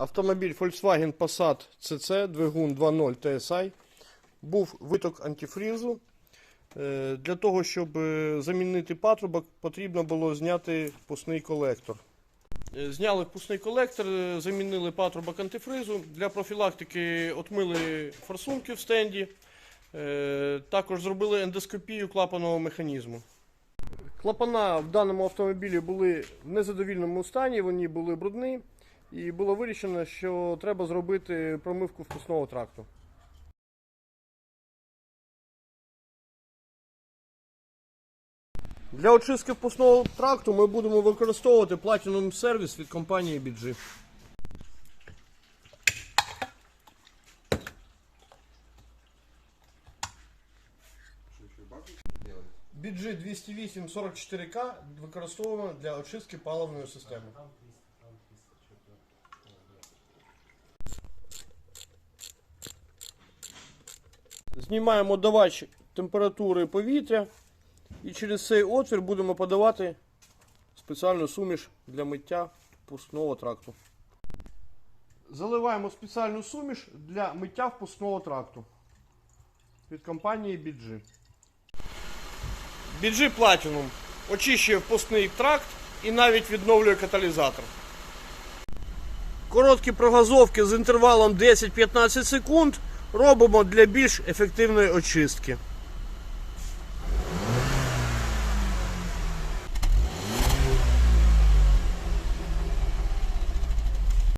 Автомобіль Volkswagen Passat CC, двигун 2.0 TSI. Був виток антифрізу. Е, Для того, щоб е, замінити патрубок, потрібно було зняти впускний колектор. Е, Зняли впускний колектор, замінили патрубок антифризу. Для профілактики отмили форсунки в стенді. Також зробили ендоскопію клапаного механізму. Клапана в даному автомобілі були в незадовільному стані, вони були брудні, і було вирішено, що треба зробити промивку впускного тракту. Для очистки впускного тракту ми будемо використовувати Platinum сервіс від компанії BG. BG 208 44К використовуємо для очистки паливної системи. Знімаємо давач температури повітря і через цей отвір будемо подавати спеціальну суміш для миття впускного тракту. Заливаємо спеціальну суміш для миття впускного тракту від компанії BG. BG Platinum очищує впускний тракт і навіть відновлює каталізатор. Короткі прогазовки з інтервалом 10-15 секунд робимо для більш ефективної очистки.